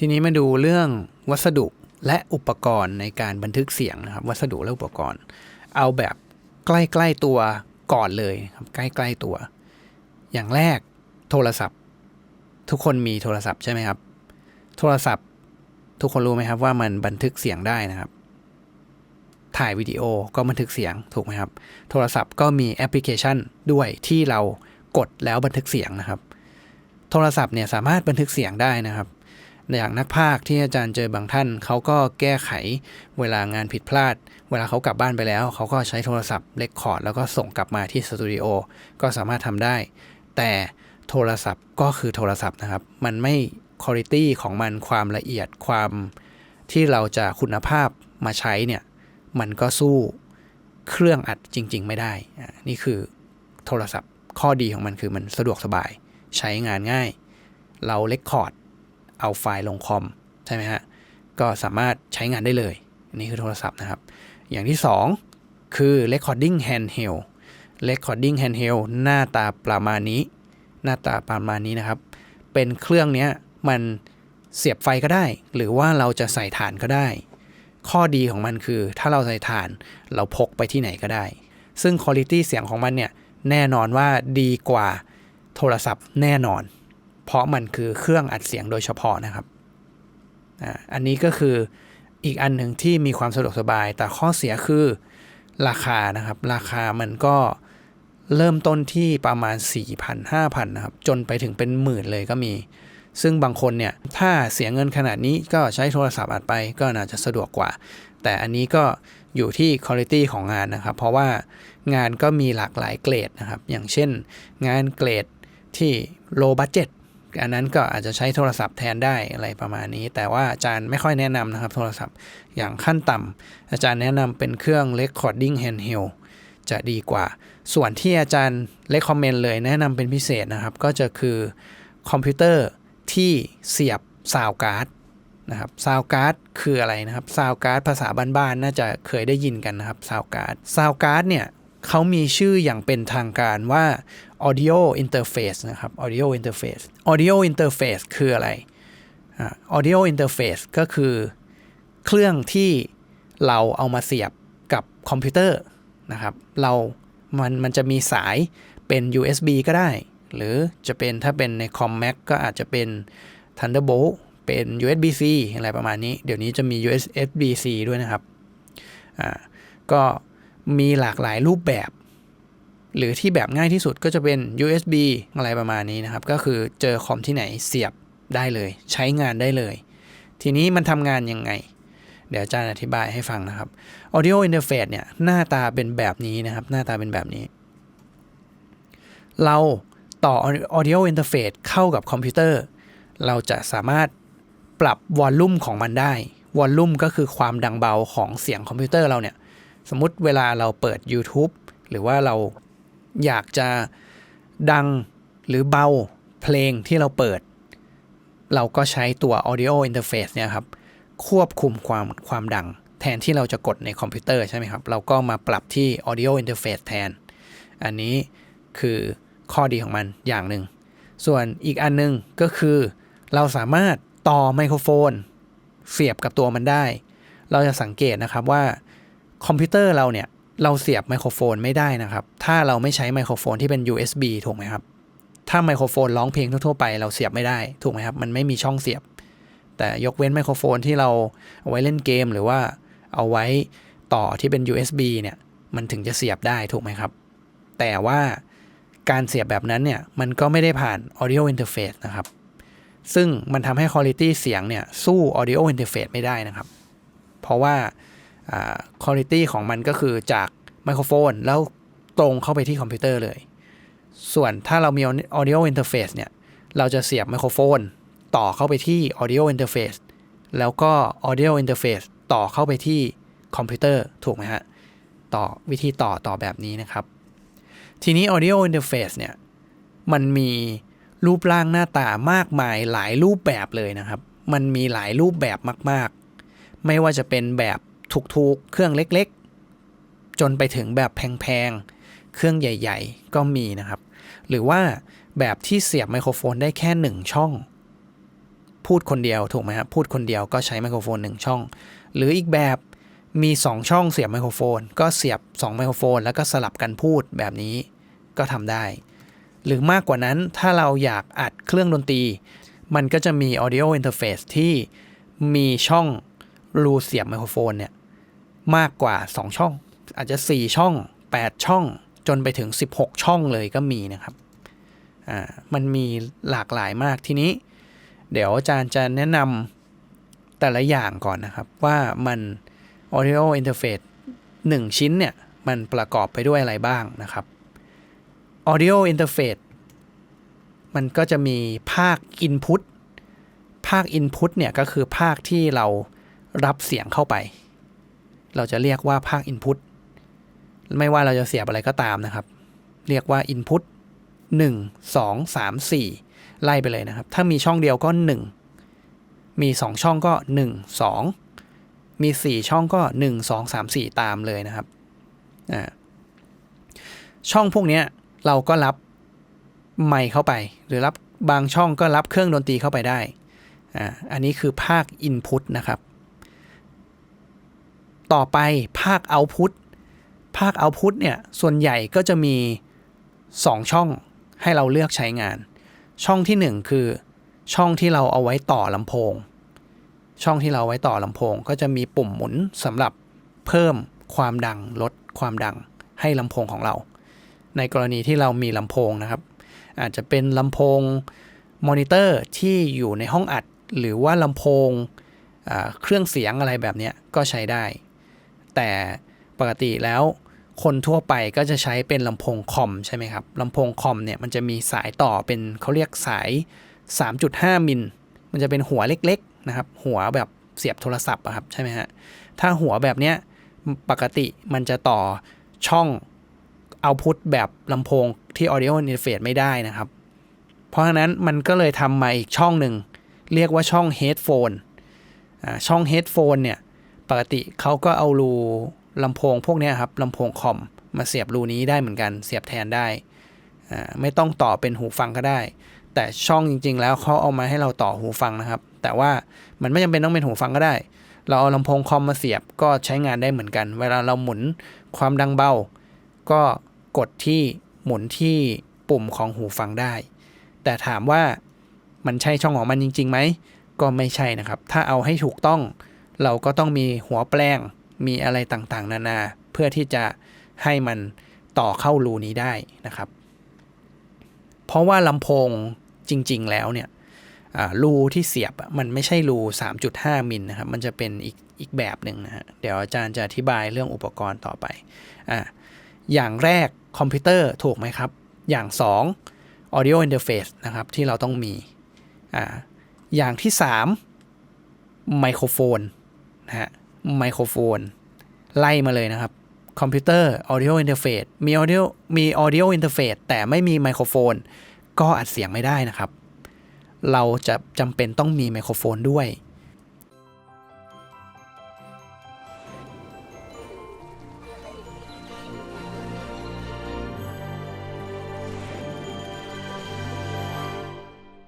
ทีนี้มาดูเรื่องวัสดุและอุปกรณ์ในการบันทึกเสียงนะครับ วัสดุและอุปกรณ์ เอาแบบใกล้ๆตัวก่อนเลยครับใกล้ๆตัว อย่างแรกโทรศัพท์ ทุกคนมีโทรศัพท์ใช่ไหมครับ โทรศัพท์ ทุกคนรู้ไหมครับว่ามันบันทึกเสียงได้นะครับ ถ่ายวิดีโอก็บันทึกเสียงถูกไหมครับ โทรศัพท์ก็มีแอปพลิเคชันด้วยที่เรากดแล้วบันทึกเสียงนะครับ โทรศัพท์เนี่ยสามารถบันทึกเสียงได้นะครับ อย่างนักพากที่อาจารย์เจอบางท่านเขาก็แก้ไขเวลางานผิดพลาด เวลาเขากลับบ้านไปแล้ว เขาก็ใช้โทรศัพท์เลคคอร์ดแล้วก็ส่งกลับมาที่สตูดิโอก็สามารถทำได้ แต่โทรศัพท์ก็คือโทรศัพท์นะครับ มันไม่คุณภาพของมันความละเอียดความที่เราจะคุณภาพมาใช้เนี่ยมันก็สู้เครื่องอัดจริง ๆ ไม่ได้ นี่คือโทรศัพท์ข้อดีของมันคือมันสะดวกสบาย ใช้งานง่าย เราเลคคอร์ด เอาไฟล์ลงคอมใช่ไหมฮะ ก็สามารถใช้งานได้เลยนนี้คือโทรศัพท์นะครับ อย่างที่ 2 คือ recording handheld recording handheld หน้าตาประมาณนี้ หน้าตาประมาณนี้นะครับ เป็นเครื่องเนี้ยมันเสียบไฟก็ได้ หรือว่าเราจะใส่ถ่านก็ได้ ข้อดีของมันคือถ้าเราใส่ถ่านเราพกไปที่ไหนก็ได้ ซึ่งคุณภาพเสียงของมันเนี่ยแน่นอนว่าดีกว่าโทรศัพท์แน่นอน เพราะมันคือเครื่องอัดเสียงโดยเฉพาะนะครับอันนี้ก็คืออีกอันหนึ่งที่มีความสะดวกสบาย แต่ข้อเสียคือราคานะครับ ราคามันก็เริ่มต้นที่ประมาณ 4,000 5,000นะครับ จนไปถึงเป็นหมื่นเลยก็มี ซึ่งบางคนเนี่ย ถ้าเสียเงินขนาดนี้ก็ใช้โทรศัพท์อัดไปก็น่าจะสะดวกกว่า แต่อันนี้ก็อยู่ที่คุณภาพของงานนะครับ เพราะว่างานก็มีหลากหลายเกรดนะครับ อย่างเช่นงานเกรดที่ low budget อันนั้นก็อาจจะใช้โทรศัพท์แทนได้อะไรประมาณนี้ แต่ว่าอาจารย์ไม่ค่อยแนะนำนะครับ โทรศัพท์อย่างขั้นต่ำอาจารย์แนะนำเป็นเครื่อง recording handheld จะดีกว่า ส่วนที่อาจารย์ recommend เลยแนะนำเป็นพิเศษนะครับ ก็จะคือคอมพิวเตอร์ที่เสียบซาวการ์ดนะครับซาวการ์ดคืออะไรนะครับซาวการ์ดภาษาบ้านๆน่าจะเคยได้ยินกันนะครับซาวการ์ดซาวการ์ดเนี่ย เขามีชื่ออย่างเป็นทางการว่า audio interface นะครับ audio interface audio interface คืออะไรอ audio interface ก็คือเครื่องที่เราเอามาเสียบกับคอมพิวเตอร์นะครับ เรา มัน มันจะมีสายเป็น USB ก็ได้ หรือจะเป็นถ้าเป็นในคอม Mac ก็อาจจะเป็น Thunderbolt เป็น USB-C อะไรประมาณนี้ เดี๋ยวนี้จะมี USB-C ด้วยนะครับ อ่า ก็ มีหลากหลายรูปแบบ หรือที่แบบง่ายที่สุดก็จะเป็น USB อะไรประมาณนี้นะครับ ก็คือเจอคอมที่ไหนเสียบได้เลย ใช้งานได้เลย ทีนี้มันทำงานยังไง เดี๋ยวอาจารย์อธิบายให้ฟังนะครับ Audio Interface เนี่ยหน้าตาเป็นแบบนี้นะครับ หน้าตาเป็นแบบนี้ เราต่อ Audio Interface เข้ากับคอมพิวเตอร์ เราจะสามารถปรับวอลลุ่มของมันได้วอลลุ่มก็คือความดังเบาของเสียงคอมพิวเตอร์เราเนี่ย สมมติเวลาเราเปิด YouTube หรือว่าเราอยากจะดังหรือเบาเพลงที่เราเปิด เราก็ใช้ตัว Audio Interface เนี่ยครับ ควบคุมความความดัง แทนที่เราจะกดในคอมพิวเตอร์ใช่ไหมครับ เราก็มาปรับที่ Audio Interface แทน อันนี้คือข้อดีของมันอย่างหนึ่ง ส่วนอีกอันหนึงก็คือเราสามารถต่อไมโครโฟน เสียบกับตัวมันได้ เราจะสังเกตนะครับว่า คอมพิวเตอร์เราเนี่ย เราเสียบไมโครโฟนไม่ได้นะครับ ถ้าเราไม่ใช้ไมโครโฟนที่เป็น USB ถูกไหมครับ ถ้าไมโครโฟนร้องเพลงทั่วๆไปเราเสียบไม่ได้ถูกไหมครับ มันไม่มีช่องเสียบ แต่ยกเว้นไมโครโฟนที่เราเอาไว้เล่นเกม หรือว่าเอาไว้ต่อที่เป็น USB เนี่ย มันถึงจะเสียบได้ถูกไหมครับ แต่ว่าการเสียบแบบนั้นเนี่ย มันก็ไม่ได้ผ่าน audio interface นะครับ ซึ่งมันทำให้ quality เสียงเนี่ยสู้ audio interface ไม่ได้นะครับ เพราะว่า คุณภาพของมันก็คือจากไมโครโฟน แล้วตรงเข้าไปที่คอมพิวเตอร์เลย ส่วนถ้าเรามี audio interface เนี่ย เราจะเสียบไมโครโฟน ต่อเข้าไปที่ audio interface แล้วก็ audio interface ต่อเข้าไปที่คอมพิวเตอร์ถูกไหมฮะ ต่อวิธีต่อต่อแบบนี้นะครับ ทีนี้ audio interface เนี่ย มันมีรูปร่างหน้าตามากมายหลายรูปแบบเลยนะครับ มันมีหลายรูปแบบมาก ๆ ไม่ว่าจะเป็นแบบ ถูกๆ เครื่องเล็กๆ จนไปถึงแบบแพงๆ เครื่องใหญ่ๆ ก็มีนะครับ หรือว่าแบบที่เสียบไมโครโฟนได้แค่หนึ่งช่อง พูดคนเดียวถูกไหมครับพูดคนเดียวก็ใช้ไมโครโฟน1ช่อง หรืออีกแบบมี 2 ช่องเสียบไมโครโฟน ก็เสียบ 2 ไมโครโฟน แล้วก็สลับกันพูดแบบนี้ก็ทำได้ หรือมากกว่านั้นถ้าเราอยากอัดเครื่องดนตรี มันก็จะมี audio interface ที่มีช่องรูเสียบไมโครโฟนเนี่ย มากกว่า 2 ช่อง อาจจะ 4 ช่อง 8 ช่อง จนไปถึง 16 ช่องเลยก็มีนะครับอ่ามันมีหลากหลายมากทีนี้ เดี๋ยวอาจารย์จะแนะนำแต่ละอย่างก่อนนะครับ ว่ามัน audio interface 1 ชิ้นเนี่ย มันประกอบไปด้วยอะไรบ้างนะครับ audio interface มันก็จะมีภาค input ภาค input เนี่ยก็คือภาคที่เรารับเสียงเข้าไป เราจะเรียกว่าภาค input ไม่ว่าเราจะเสียบอะไรก็ตามนะครับ เรียกว่า input 1 2 3 4 ไล่ไปเลยนะครับ ถ้ามีช่องเดียวก็ 1 มี 2 ช่องก็ 1 2 มี 4 ช่องก็ 1 2 3 4 ตามเลยนะครับ ช่องพวกนี้เราก็รับไมค์เข้าไป หรือรับบางช่องก็รับเครื่องดนตรีเข้าไปได้อ่าอันนี้คือภาค Input นะครับ ต่อไปภาค Output ภาค Output เนี่ยส่วนใหญ่ก็จะมี 2 ช่องให้เราเลือกใช้งาน ช่องที่ 1 คือ ช่องที่เราเอาไว้ต่อลำโพง ช่องที่เราไว้ต่อลำโพง ก็จะมีปุ่มหมุนสำหรับเพิ่มความดังลดความดังให้ลำโพงของเรา ในกรณีที่เรามีลำโพงนะครับ อาจจะเป็นลำโพงมอนิเตอร์ที่อยู่ในห้องอัด หรือว่าลำโพงเครื่องเสียงอะไรแบบนี้ก็ใช้ได้ แต่ปกติแล้วคนทั่วไปก็จะใช้เป็นลำโพงคอมใช่ไหมครับลำโพงคอมเนี่ยมันจะมีสายต่อเป็นเขาเรียกสาย 3.5 มิล มันจะเป็นหัวเล็กๆนะครับ หัวแบบเสียบโทรศัพท์อะครับใช่ไหมฮะถ้าหัวแบบเนี้ยปกติมันจะต่อช่องเอาพุทแบบลำโพงที่ audio interface ไม่ได้นะครับ เพราะฉะนั้นมันก็เลยทำมาอีกช่องหนึ่ง เรียกว่าช่อง headphone ช่อง headphone เนี่ย ปกติเขาก็เอารูลำโพงพวกนี้ครับลำโพงคอมมาเสียบรูนี้ได้เหมือนกัน เสียบแทนได้ ไม่ต้องต่อเป็นหูฟังก็ได้ แต่ช่องจริง ๆ แล้วเขาเอามาให้เราต่อหูฟังนะครับ แต่ว่ามันไม่จำเป็นต้องเป็นหูฟังก็ได้ เราเอาลำโพงคอมมาเสียบก็ใช้งานได้เหมือนกัน เวลาเราหมุนความดังเบา ก็กดที่หมุนที่ปุ่มของหูฟังได้ แต่ถามว่ามันใช่ช่องของมันจริงๆไหมก็ไม่ใช่นะครับ ถ้าเอาให้ถูกต้อง เราก็ต้องมีหัวแปลงมีอะไรต่างๆ นานาเพื่อที่จะให้มันต่อเข้ารูนี้ได้นะครับ เพราะว่าลำโพงจริง ๆ แล้วเนี่ยรูที่เสียบมันไม่ใช่รู 3.5 มิลนะครับ มันจะเป็นอีกอีกแบบหนึ่งนะฮะ เดี๋ยวอาจารย์จะอธิบายเรื่องอุปกรณ์ต่อไปออย่างแรกคอมพิวเตอร์ถูกไหมครับ อย่าง 2 audio interface นะครับ ที่เราต้องมีออย่างที่ 3 ไมโครโฟน นะฮะไมโครโฟน ไล่มาเลยนะครับคอมพิวเตอร์ออ audio interface มี audio มี audio interface แต่ไม่มีไมโครโฟน ก็อัดเสียงไม่ได้นะครับ เราจะจำเป็นต้องมีไมโครโฟนด้วย